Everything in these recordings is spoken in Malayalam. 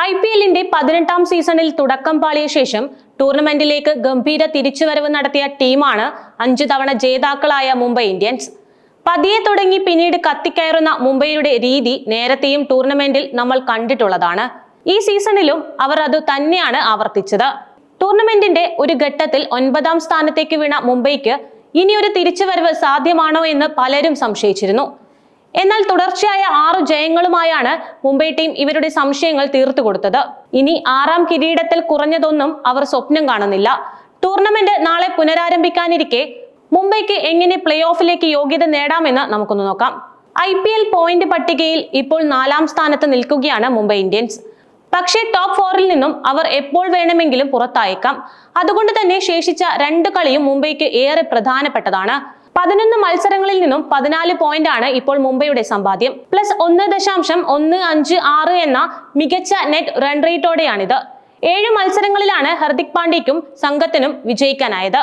ഐ പി എല്ലിന്റെ പതിനെട്ടാം സീസണിൽ തുടക്കം പാളിയ ശേഷം ടൂർണമെന്റിലേക്ക് ഗംഭീര തിരിച്ചുവരവ് നടത്തിയ ടീമാണ് അഞ്ചു തവണ ജേതാക്കളായ മുംബൈ ഇന്ത്യൻസ്. പതിയെ തുടങ്ങി പിന്നീട് കത്തിക്കയറുന്ന മുംബൈയുടെ രീതി നേരത്തെയും ടൂർണമെന്റിൽ നമ്മൾ കണ്ടിട്ടുള്ളതാണ്. ഈ സീസണിലും അവർ അത് തന്നെയാണ് ആവർത്തിച്ചത്. ടൂർണമെന്റിന്റെ ഒരു ഘട്ടത്തിൽ ഒൻപതാം സ്ഥാനത്തേക്ക് വീണ മുംബൈക്ക് ഇനിയൊരു തിരിച്ചുവരവ് സാധ്യമാണോ എന്ന് പലരും സംശയിച്ചിരുന്നു. എന്നാൽ തുടർച്ചയായ ആറു ജയങ്ങളുമായാണ് മുംബൈ ടീം ഇവരുടെ സംശയങ്ങൾ തീർത്തു കൊടുത്തത്. ഇനി ആറാം കിരീടത്തിൽ കുറഞ്ഞതൊന്നും അവർ സ്വപ്നം കാണുന്നില്ല. ടൂർണമെന്റ് നാളെ പുനരാരംഭിക്കാനിരിക്കെ മുംബൈക്ക് എങ്ങനെ പ്ലേ ഓഫിലേക്ക് യോഗ്യത നേടാമെന്ന് നമുക്കൊന്ന് നോക്കാം. ഐ പി എൽ പോയിന്റ് പട്ടികയിൽ ഇപ്പോൾ നാലാം സ്ഥാനത്ത് നിൽക്കുകയാണ് മുംബൈ ഇന്ത്യൻസ്. പക്ഷേ ടോപ്പ് ഫോറിൽ നിന്നും അവർ എപ്പോൾ വേണമെങ്കിലും പുറത്തായേക്കാം. അതുകൊണ്ട് തന്നെ ശേഷിച്ച രണ്ട് കളിയും മുംബൈക്ക് ഏറെ പ്രധാനപ്പെട്ടതാണ്. പതിനൊന്ന് മത്സരങ്ങളിൽ നിന്നും പതിനാല് പോയിന്റ് ആണ് ഇപ്പോൾ മുംബൈയുടെ സമ്പാദ്യം. പ്ലസ് ഒന്ന് ദശാംശം ഒന്ന് അഞ്ച് ആറ് എന്ന മികച്ച നെറ്റ് റൺ റേറ്റോടെയാണിത് ഏഴ് മത്സരങ്ങളിലാണ് ഹർദിക് പാണ്ഡ്യയ്ക്കും സംഘത്തിനും വിജയിക്കാനായത്.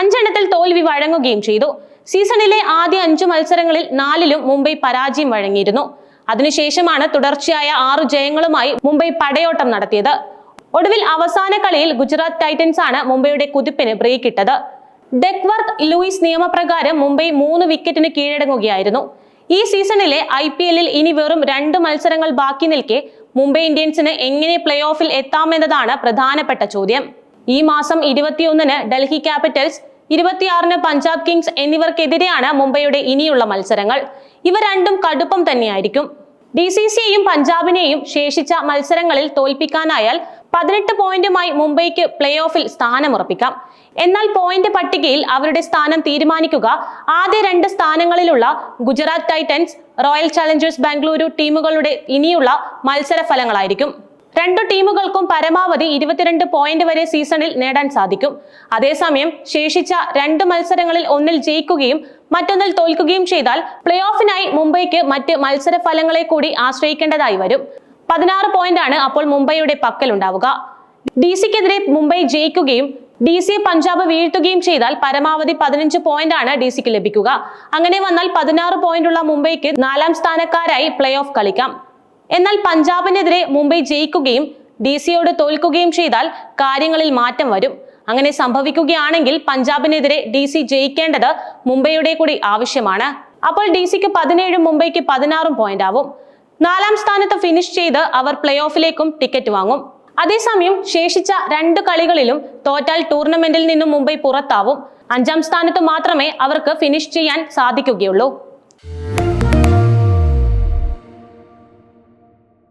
അഞ്ചെണ്ണത്തിൽ തോൽവി വഴങ്ങുകയും ചെയ്തു. സീസണിലെ ആദ്യ അഞ്ചു മത്സരങ്ങളിൽ നാലിലും മുംബൈ പരാജയം വഴങ്ങിയിരുന്നു. അതിനുശേഷമാണ് തുടർച്ചയായ ആറു ജയങ്ങളുമായി മുംബൈ പടയോട്ടം നടത്തിയത്. ഒടുവിൽ അവസാന കളിയിൽ ഗുജറാത്ത് ടൈറ്റൻസ് ആണ് മുംബൈയുടെ കുതിപ്പിന് ബ്രേക്ക് ഇട്ടത്. ഡെക്വർത്ത് ലൂയിസ് നിയമപ്രകാരം മുംബൈ മൂന്ന് വിക്കറ്റിന് കീഴടങ്ങുകയായിരുന്നു. ഈ സീസണിലെ ഐ പി എല്ലിൽ ഇനി വെറും രണ്ട് മത്സരങ്ങൾ ബാക്കി നിൽക്കെ മുംബൈ ഇന്ത്യൻസിന് എങ്ങനെ പ്ലേ ഓഫിൽ എത്താമെന്നതാണ് പ്രധാനപ്പെട്ട ചോദ്യം. ഈ മാസം ഇരുപത്തിയൊന്നിന് ഡൽഹി ക്യാപിറ്റൽസ് ഇരുപത്തിയാറിന് പഞ്ചാബ് കിങ്സ് എന്നിവർക്കെതിരെയാണ് മുംബൈയുടെ ഇനിയുള്ള മത്സരങ്ങൾ. ഇവ രണ്ടും കടുപ്പം തന്നെയായിരിക്കും. ഡി സി സിയെയും പഞ്ചാബിനെയും ശേഷിച്ച മത്സരങ്ങളിൽ തോൽപ്പിക്കാനായാൽ പതിനെട്ട് പോയിന്റുമായി മുംബൈക്ക് പ്ലേ ഓഫിൽ സ്ഥാനമുറപ്പിക്കാം. എന്നാൽ പോയിന്റ് പട്ടികയിൽ അവരുടെ സ്ഥാനം തീരുമാനിക്കുക ആദ്യ രണ്ട് സ്ഥാനങ്ങളിലുള്ള Gujarat Titans Royal Challengers Bengaluru ടീമുകളുടെ ഇനിയുള്ള മത്സര ഫലങ്ങളായിരിക്കും രണ്ടു ടീമുകൾക്കും പരമാവധി ഇരുപത്തിരണ്ട് പോയിന്റ് വരെ സീസണിൽ നേടാൻ സാധിക്കും. അതേസമയം ശേഷിച്ച രണ്ട് മത്സരങ്ങളിൽ ഒന്നിൽ ജയിക്കുകയും മറ്റൊന്നിൽ തോൽക്കുകയും ചെയ്താൽ പ്ലേ ഓഫിനായി മുംബൈക്ക് മറ്റ് മത്സര ഫലങ്ങളെ കൂടി ആശ്രയിക്കേണ്ടതായി വരും. പതിനാറ് പോയിന്റ് ആണ് അപ്പോൾ മുംബൈയുടെ പക്കൽ ഉണ്ടാവുക ഡി സിക്കെതിരെ മുംബൈ ജയിക്കുകയും ഡി സി പഞ്ചാബ് വീഴ്ത്തുകയും ചെയ്താൽ പരമാവധി പതിനഞ്ച് പോയിന്റ് ആണ് ഡി സിക്ക് ലഭിക്കുക. അങ്ങനെ വന്നാൽ പതിനാറ് പോയിന്റുള്ള മുംബൈക്ക് നാലാം സ്ഥാനക്കാരായി പ്ലേ ഓഫ് കളിക്കാം. എന്നാൽ പഞ്ചാബിനെതിരെ മുംബൈ ജയിക്കുകയും ഡി സിയോട് തോൽക്കുകയും ചെയ്താൽ കാര്യങ്ങളിൽ മാറ്റം വരും. അങ്ങനെ സംഭവിക്കുകയാണെങ്കിൽ പഞ്ചാബിനെതിരെ ഡി സി ജയിക്കേണ്ടത് മുംബൈയുടെ കൂടി ആവശ്യമാണ്. അപ്പോൾ ഡി സിക്ക് പതിനേഴും മുംബൈക്ക് പതിനാറും പോയിന്റ് ആവും നാലാം സ്ഥാനത്ത് ഫിനിഷ് ചെയ്ത് അവർ പ്ലേ ഓഫിലേക്കും ടിക്കറ്റ് വാങ്ങും. അതേസമയം ശേഷിച്ച രണ്ട് കളികളിലും തോറ്റാൽ ടൂർണമെന്റിൽ നിന്നും മുംബൈ പുറത്താവും. അഞ്ചാം സ്ഥാനത്ത് മാത്രമേ അവർക്ക് ഫിനിഷ് ചെയ്യാൻ സാധിക്കുകയുള്ളൂ.